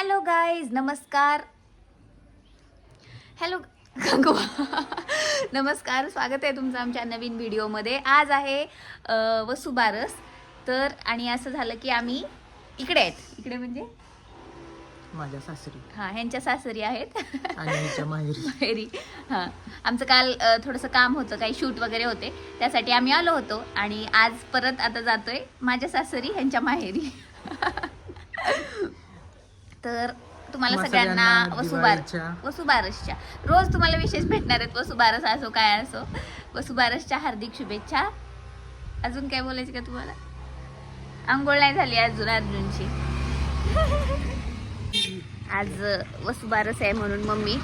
Hello guys नमस्कार hello नमस्कार स्वागत आहे तुमचं आमच्या नवीन व्हिडिओमध्ये आज आहे वसुबारस तर आणि असं झालं की आम्ही इकडे आहेत इकडे म्हणजे माझ्या सासरी हां ह्यांच्या सासरी आहेत माहेरी हां आमचं काल थोडंसं काम होतं काही शूट वगैरे होते त्यासाठी आम्ही आलो होतो आणि आज परत आता जातोय माझ्या सासरी ह्यांच्या माहेरी तर तुम्हाला तुम्हा सगळ्यांना वसुबार वसुबारसच्या. रोज तुम्हाला विशेष भेटणार आहेत वसुबारस असो काय असो. वसुबारसच्या हार्दिक शुभेच्छा. अजून काय बोलायचं का तुम्हाला? आंघोळ नाही झाली अजून अर्जुनची. आज वसुबारस आहे म्हणून मम्मी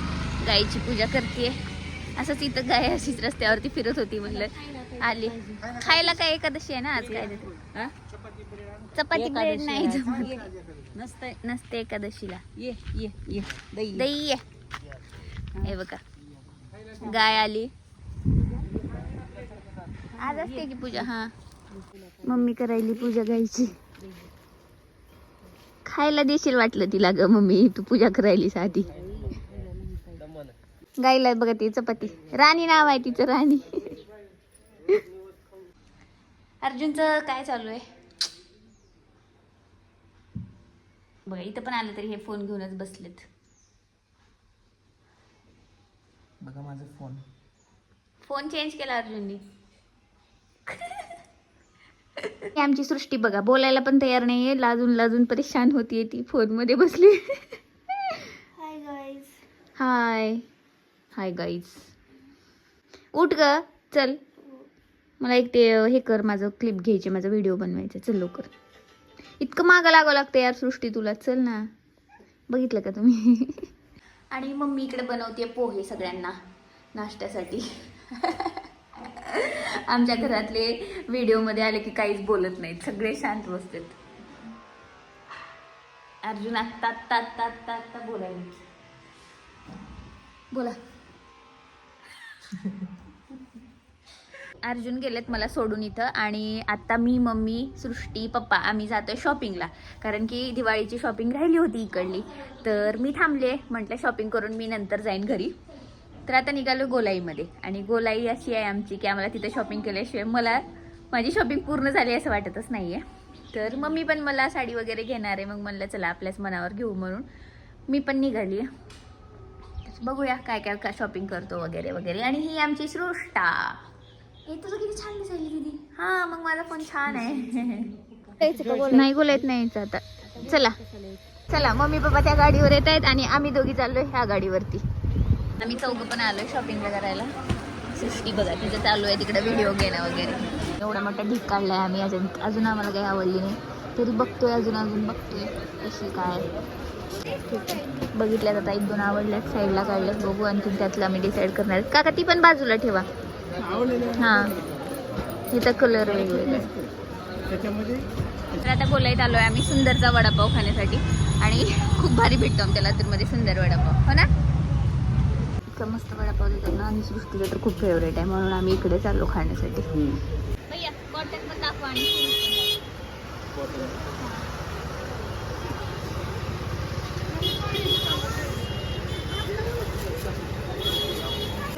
गाईची पूजा करते असंच इथं गाय अशीच रस्त्यावरती फिरत होती म्हणलं. आली. खायला काय एकादशी आहे ना आज काय? चपाती ब्रेड नाही जमत. नसतंय. नसते एकादशीला. ये ये ये. दही. दही आहे हे बघा. गाय आली. आज असते की पूजा. हा. मम्मी करायली पूजा गायची. खायला देशील वाटलं तिला ग मम्मी. तू पूजा करायलीस आधी. गायला बघा ती चपाती. राणी नाव आहे तिचं राणी. अर्जुनचं काय चालू आहे? बघा इथं पण आलं तरी हे फोन घेऊनच बसलेत. बघा माझा फोन. फोन चेंज केला अर्जुननी. आमची सृष्टी बघा बोलायला पण तयार नाहीये. लाजून लाजून परेशान होतीये ती फोनमध्ये बसली. Hi guys hi hi guys उठ ग. चल. मला एक ते हे कर माझं क्लिप घ्यायचे माझा व्हिडिओ बनवायचा. चल लवकर. इतकं मागं लागावं लागतं यार सृष्टी तुला. चल ना. बघितलं का तुम्ही? आणि मम्मी इकडे बनवते पोहे सगळ्यांना नाश्त्यासाठी. आमच्या घरातले व्हिडिओमध्ये आले की काहीच बोलत नाहीत. सगळे शांत बसतात. अर्जुन आत्ता आत्ता आत्ता आत्ता आत्ता बोलायला बोला. अर्जुन गेलेत मला सोडून इथं आणि आता मी मम्मी सृष्टी पप्पा आम्ही जातोय शॉपिंगला कारण की दिवाळीची शॉपिंग राहिली होती इकडली. तर मी थांबले म्हटलं शॉपिंग करून मी नंतर जाईन घरी. तर आता निघालो गोलाईमध्ये. आणि गोलाई अशी आहे आमची की आम्हाला तिथे शॉपिंग केल्याशिवाय मला माझी शॉपिंग पूर्ण झाली असं वाटतच नाही आहे तर मम्मी पण मला साडी वगैरे घेणार आहे. मग म्हणलं चला आपल्याच मनावर घेऊ म्हणून. मी पण निघाली आहे बघूया काय काय काय शॉपिंग करतो वगैरे वगैरे. आणि ही आमची सृष्टा. हे तुझं किती छान दिसायली दीदी. हा मग माझा फोन छान आहे. नाही बोलायत नाही आता. चला. चला मम्मी पप्पा त्या गाडीवर येत आहेत आणि आम्ही दोघी चाललोय ह्या गाडीवरती. आम्ही चौघ पण आलोय शॉपिंगला करायला. सृष्टी बघा तिचं चालू आहे तिकडे व्हिडिओ घेणं वगैरे. एवढा मोठा ढीक काढलाय आम्ही अजून अजून आम्हाला काही आवडली नाही. तरी बघतोय अजून अजून बघतोय कशी काय. बघितल्यात आता एक दोन आवडल्यात साईडला काढल्यात बघू आणखी त्यातलं आम्ही डिसाईड करणार. काका ती पण बाजूला ठेवा. हां. इथं कलर वेगवेगळे तर आता बोलायत आलोय आम्ही सुंदरचा वडापाव खाण्यासाठी. आणि खूप भारी भेटतो आमच्या लातूरमध्ये सुंदर वडापाव. हो ना? इतका मस्त वडापाव देतात ना. आणि सृष्टीला तर खूप फेवरेट आहे. म्हणून आम्ही इकडे चाललो खाण्यासाठी. भैया कॉटन पण दाखवा आणि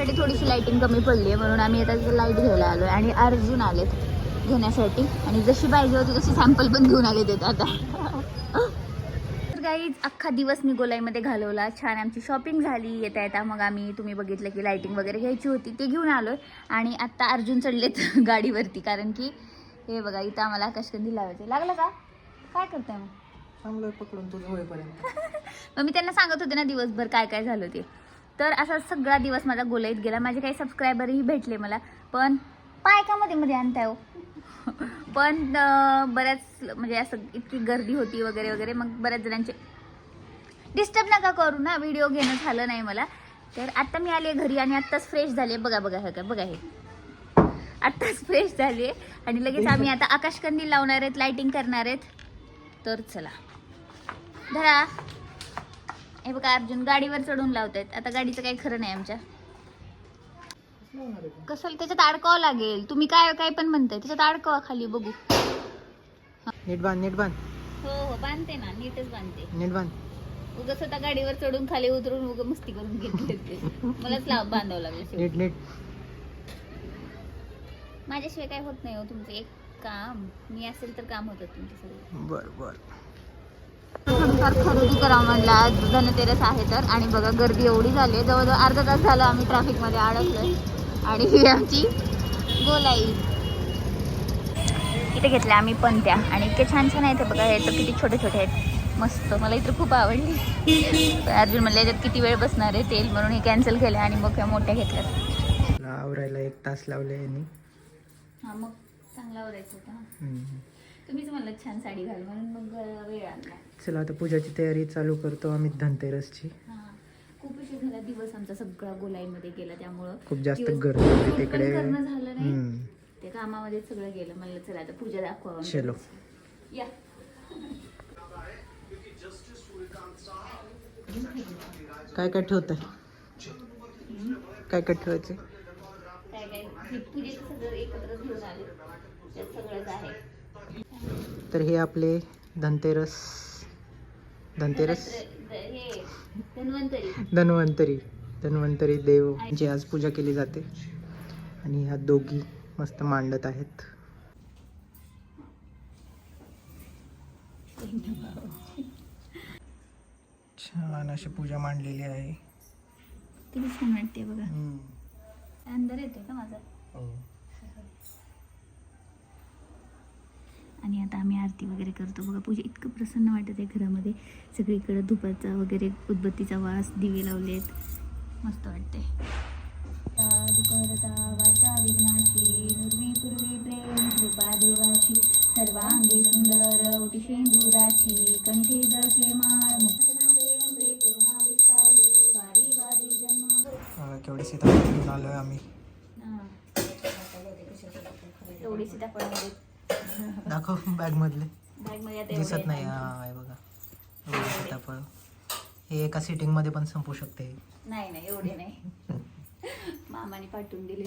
साठी थोडीशी लाइटिंग कमी पडली आहे म्हणून आम्ही आता लाइट घ्यायला आलो आहे आणि अर्जुन आलेत घेण्यासाठी. आणि जशी पाहिजे होती तशी सॅम्पल पण घेऊन आले देत आता. गाईज अख्खा दिवस मी गोलाईमध्ये घालवला. छान आमची शॉपिंग झाली. येता येता मग आम्ही तुम्ही बघितलं की लाईटिंग वगैरे घ्यायची होती ते घेऊन आलोय. आणि आत्ता अर्जुन चढलेत गाडीवरती कारण की हे बघा इथं आम्हाला आकाशकंदी लावायचे लागलं का? काय करताय मग? पकडून मग मी त्यांना सांगत होते ना दिवसभर काय काय झालं ते. तर असा सगळा दिवस माझा गोलाईत गेला. माझे काही सबस्क्रायबरही भेटले मला. पण पाय का मध्ये मध्ये आणताय हो. पण बऱ्याच म्हणजे असं इतकी गर्दी होती वगैरे वगैरे. मग बऱ्याच जणांचे डिस्टर्ब नका करू ना. व्हिडिओ घेणं झालं नाही मला. तर आत्ता मी आले घरी आणि आत्ताच फ्रेश झाले बघा बघा हे काय बघा हे. आत्ताच फ्रेश झाले आणि लगेच आम्ही आता आकाशकंदील लावणार आहेत लाइटिंग करणार आहेत. तर चला. धरा. हे बघा अर्जुन गाडीवर चढून लावतायत. आता गाडीचं काही खरं नाही आमच्या. कसं त्याच्यात अडकावं लागेल. तुम्ही काय काय पण म्हणताय. त्याच्यात अडकावा खाली बघू. नीट बांध नीट बांध. हो हो बांधते ना. नीटच बांधते. नीट बांध. उगा स्वतः गाडीवर चढून खाली उतरून उगा मस्ती करून घेतले मलाच लाव बांधावं लागलं. लेट लेट माझ्याशिवाय काय होत नाही हो तुमचं. एक काम. मी असेल तर काम होतं तुमचं सगळं बर बर. खरेदी करावं म्हणलं आज धनतेरस आहे तर. आणि बघा गर्दी एवढी झाली. आहे जवळजवळ अर्धा तास झालं आम्ही ट्रॅफिकमध्ये अडकलोय. आणि ही आमची गोलाई. इथे घेतल्या आम्ही पंत्या आणि इतके छान छान आहेत बघा हे तर किती छोटे छोटे आहेत. मस्त. मला इतर खूप आवडली. अर्जुन म्हणले याच्यात किती वेळ बसणार आहे? तेल म्हणून हे कॅन्सल केलं आणि मग मोठ्या घेतल्यात. आवरायला एक तास लावले यांनी. हां मग चांगला होता हम्म. तुम्हीच म्हणलं छान साडी घाल म्हणून मग वेळ आणला चला आता पूजाची तयारी चालू करतो आम्ही धनतेरसची. खूप उशीर झाला दिवस आमचा सगळा गोलाईमध्ये गेला त्यामुळं खूप जास्त गर्दी होती तिकडे. करणं झालं नाही. ते कामामध्ये सगळं गेलं. म्हणलं चला आता पूजा दाखवा चलो. या. काय काय ठेवत काय काय ठेवायचे काय काय? पूजेचं सगळं एकत्र घेऊन आले त्यात सगळंच आहे. तर हे आपले धनतेरस धनतेरस? हे धन्वंतरी. धन्वंतरी देव जी आज पूजा केली जाते. आणि ह्या दोघी मस्त मांडत आहेत. छान अशी पूजा मांडलेली आहे. किती छान वाटते बघा. अंदर येतोय का माझा? आणि आता आम्ही आरती वगैरे करतो. बघा पूजा इतकं प्रसन्न वाटत आहे घरामध्ये. सगळीकडे धुपाचा वगैरे उदबत्तीचा वास दिवे लावलेत. मस्त वाटते वाचा विघ्नाची नुर्वी पूर्वी प्रेम कृपा देवाची सर्वांगी सुंदर ओटी शेंदुराची कंठी जळके माळ केवढे सीताफळ घेऊन आलोय आम्ही. एवढी सीताफळामध्ये दाखव बॅग मधले दिसत नाही. हा बघा. एवढे सीताफळ हे एका सिटिंगमध्ये पण संपू शकते. नाही नाही एवढे नाही. मामाने पाठवून दिले.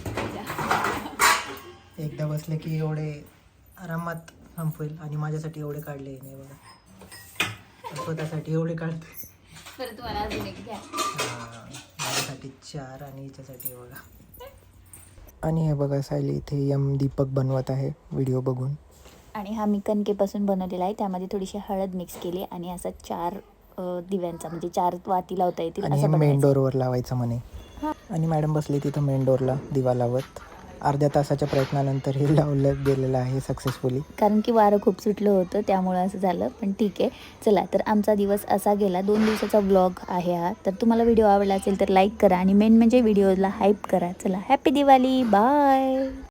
एकदा बसले की एवढे आरामात संपवेल आणि माझ्यासाठी एवढे काढले नाही बघा. स्वतःसाठी एवढे काढते. परत तुम्हाला अजून एक घ्या. हा, माझ्यासाठी चार आणि हिच्यासाठी हे बघा. आणि हे बघा सायली इथे यम दीपक बनवत आहे व्हिडिओ बघून. आणि हा मी कणकेपासून बनवलेला आहे. त्यामध्ये थोडीशी हळद मिक्स केली आणि असा चार दिव्यांचा म्हणजे चार वाती लावता येतील आणि असं मेन. डोरवर लावायचं म्हणे. आणि मॅडम बसली तिथं मेन डोरला दिवा लावत. अर्ध्या तासाच्या प्रयत्नानंतर हे लावलं गेलेलं आहे सक्सेसफुली कारण की वारं खूप सुटलं होतं त्यामुळं असं झालं. पण ठीक आहे. चला तर आमचा दिवस असा गेला. दोन दिवसाचा व्लॉग आहे हा. तर तुम्हाला व्हिडिओ आवडला असेल तर लाईक करा आणि मेन म्हणजे व्हिडिओला हाईप करा. चला हॅपी दिवाळी. बाय